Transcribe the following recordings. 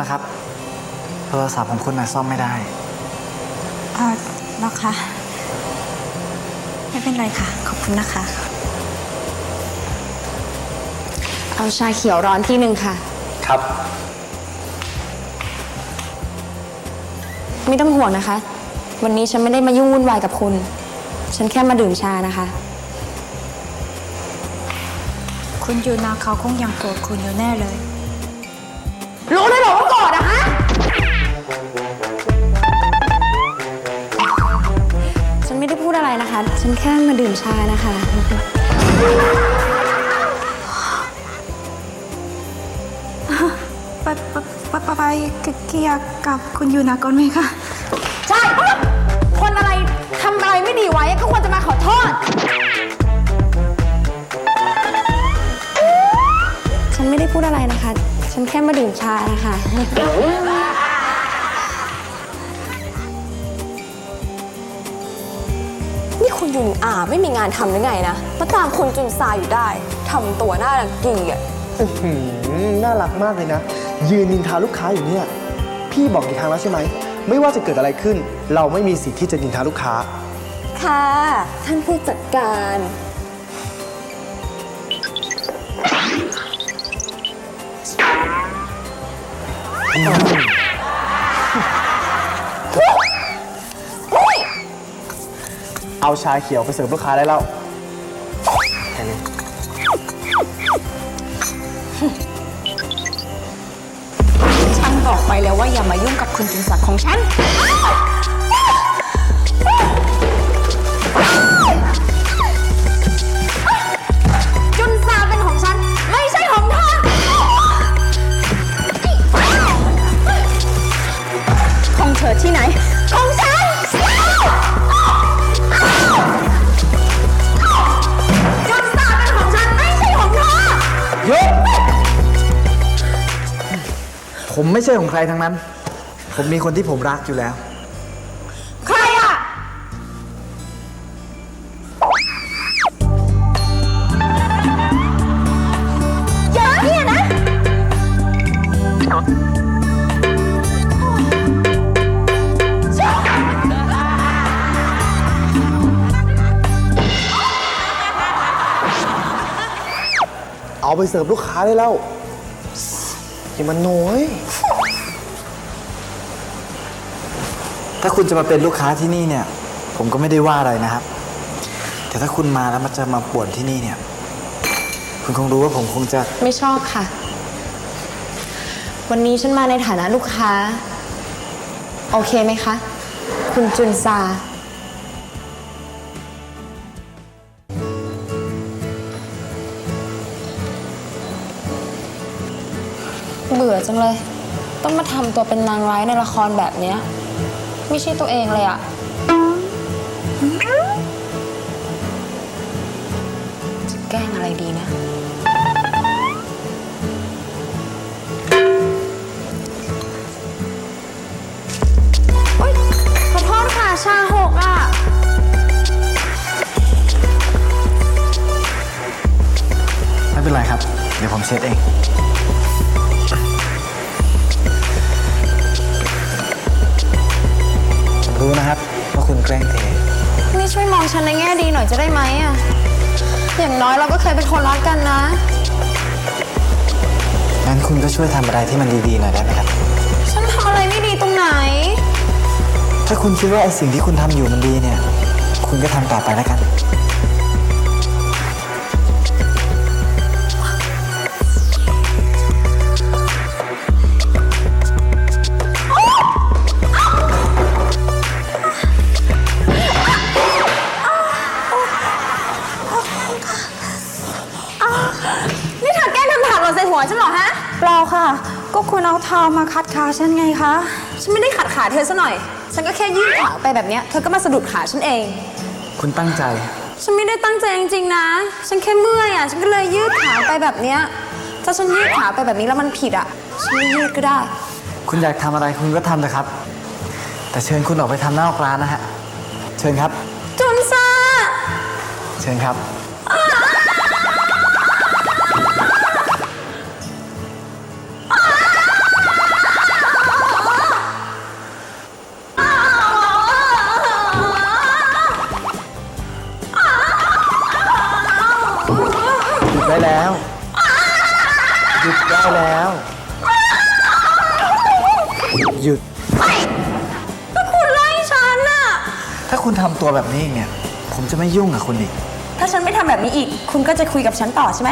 นะครับ โทรศัพท์ของคุณนะซ่อมไม่ได้อ่าหรอคะไม่เป็นไรค่ะ ขอบคุณนะคะ เอาชาเขียวร้อนที่หนึ่งค่ะ ครับ ไม่ต้องห่วงนะคะ วันนี้ฉันไม่ได้มายุ่งวุ่นวายกับคุณ ฉันแค่มาดื่มชานะคะ คุณยูนาเขาคงยังโกรธคุณอยู่แน่เลย ฉันแค่มาดื่มชานะคะ ไปไปไปไปไปเกียร์กับคุณยูนาก่อนไหมคะ ใช่ คนอะไรทำอะไรไม่ดีไว้ก็ควรจะมาขอโทษ ฉันไม่ได้พูดอะไรนะคะ ฉันแค่มาดื่มชานะคะ คุณยุนอาไม่มีงานทำหรือไงนะ มาตามคุณจุนซาอยู่ได้ ทำตัวน่ารังเกียจหืมน่ารักมากเลยนะ ยืนนินทาลูกค้าอยู่เนี่ย พี่บอกกี่ครั้งแล้วใช่ไหม ไม่ว่าจะเกิดอะไรขึ้น เราไม่มีสิทธิ์ที่จะนินทาลูกค้า ค่ะ ท่านผู้จัดการ เอาชาเขียวไปเสิร์ฟลูกค้าได้แล้วแค่นี้ ฉันบอกไปแล้วว่าอย่ามายุ่งกับคุณจินศักดิ์ของฉัน ผมไม่ใช่ของใครทั้งนั้น ผมมีคนที่ผมรักอยู่แล้ว ใครอะ เยอะเนี่ยนะ เอาไปเสิร์ฟลูกค้าได้แล้ว อย่ามันน้อยถ้าคุณจะมาเป็นลูกค้าที่นี่เนี่ย ผมก็ไม่ได้ว่าอะไรนะครับ แต่ถ้าคุณมาแล้วมาจะมาป่วนที่นี่เนี่ย คุณคงรู้ว่าผมคงจะไม่ชอบค่ะ วันนี้ฉันมาในฐานะลูกค้า โอเคไหมคะ คุณจุนซา เบื่อจังเลย ต้องมาทำตัวเป็นนางร้ายในละครแบบเนี้ย ไม่ใช่ตัวเองเลยอะจะแกล้งอะไรดีนะ โอ๊ยขอโทษค่ะ ชาหกอะ ไม่เป็นไรครับ เดี๋ยวผมเช็ดเอง รู้นะครับว่าคุณแกล้งเทนี่ช่วยมองฉันในแง่ดีหน่อยจะได้ไหมอะอย่างน้อยเราก็เคยเป็นคนรักกันนะ งั้นคุณก็ช่วยทำอะไรที่มันดีๆหน่อยได้ไหมครับ ฉันทำอะไรไม่ดีตรงไหน ถ้าคุณคิดว่าไอ้สิ่งที่คุณทำอยู่มันดีเนี่ย คุณก็ทำต่อไปแล้วกันนี่ วฉันเหรอฮะ เปล่าค่ะ ก็คุณเอาเท้ามาคัดขาฉันไงคะ ฉันไม่ได้ขัดขาเธอซะหน่อย ฉันก็แค่ยื่นขาไปแบบเนี้ยเธอก็มาสะดุดขาฉันเอง คุณตั้งใจ ฉันไม่ได้ตั้งใจจริงๆนะ ฉันแค่เมื่อยอะ ฉันก็เลยยืดขาไปแบบเนี้ย ถ้าฉันยืดขาไปแบบนี้แล้วมันผิดอะ ฉันไม่ยืดก็ได้ คุณอยากทำอะไรคุณก็ทำเถอะครับ แต่เชิญคุณออกไปทำหน้านอกร้านนะฮะ เชิญครับจุนซาเชิญครับ ได้แล้ว หยุดได้แล้ว หยุด ก็คุณไล่ฉันน่ะ ถ้าคุณทำตัวแบบนี้เนี่ย ผมจะไม่ยุ่งกับคุณอีก ถ้าฉันไม่ทำแบบนี้อีก คุณก็จะคุยกับฉันต่อใช่ไหม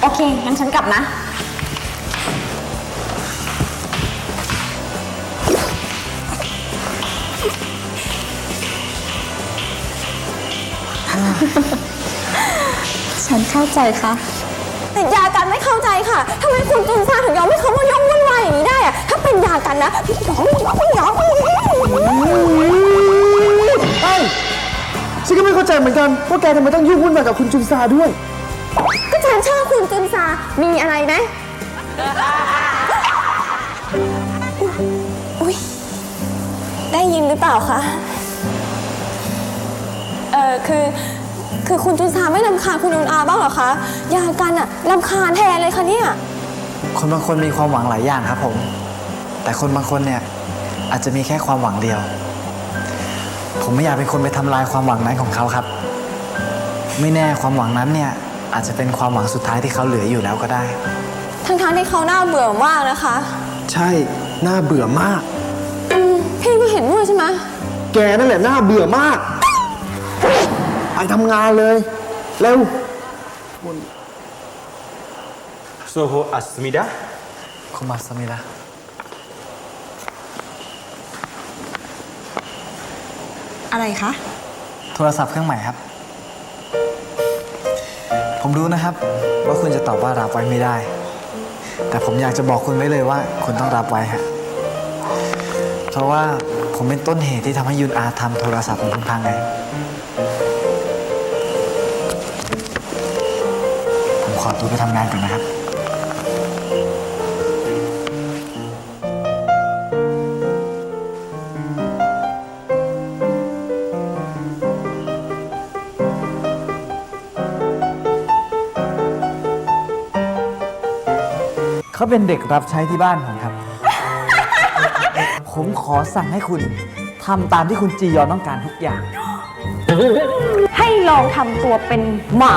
โอเค งั้นฉันกลับนะ ผ ฉันเข้าใจคะ่ะ แต่ยากันไม่เข้าใจค่ะทำไมคุณจุนซาถึงยอมให้เขามายุ่งวุ่นวายอย่างนี้ได้อะถ้าเป็นยากันนะไม่ยอมไม่ยอมไม่ยอมไยอ้ฉันก็ไม่เข้าใจเหมือนกันว่าแกทำไมต้องยุ่งวุ่นวายกับคุณจุนซาด้วย ก็ฉันชอบคุณจุนซามีอะไรไหมอุ้ยได้ยินหรือเปล่าคะ เออคือ คือคุณจุนซาไม่ลำคาญคุณอุนอาบ้างเหรอคะยากันอะลำคาญแทนเลยคะเนี่ย คนบางคนมีความหวังหลายอย่างครับผม แต่คนบางคนเนี่ยอาจจะมีแค่ความหวังเดียว ผมไม่อยากเป็นคนไปทำลายความหวังนั้นของเขาครับ ไม่แน่ความหวังนั้นเนี่ยอาจจะเป็นความหวังสุดท้ายที่เขาเหลืออยู่แล้วก็ได้ ทั้งๆที่เขาหน้าเบื่อมากนะคะ ใช่หน้าเบื่อมาก อืมพี่ก็เห็นด้วยใช่ไหมแกนั่นแหละหน้าเบื่อมากายทำงานเลย เร็ว 수호 왔습니 다. 고맙습니 다. อะไรคะ โทรศัพท์เครื่องใหม่ครับ ผมรู้นะครับว่าคุณจะตอบว่ารับไว้ไม่ได้ แต่ผมอยากจะบอกคุณไว้เลยว่า คุณต้องรับไว้ฮะเพราะว่าผมเป็นต้นเหตุที่ทำให้ยุนอาทำโทรศัพท์ของคุณพังไง ขอตัวไปทำงานก่อนนะครับ เขาเป็นเด็กรับใช้ที่บ้านผมครับ ผมขอสั่งให้คุณทำตามที่คุณจียอนต้องการทุกอย่าง ให้ลองทำตัวเป็นหมา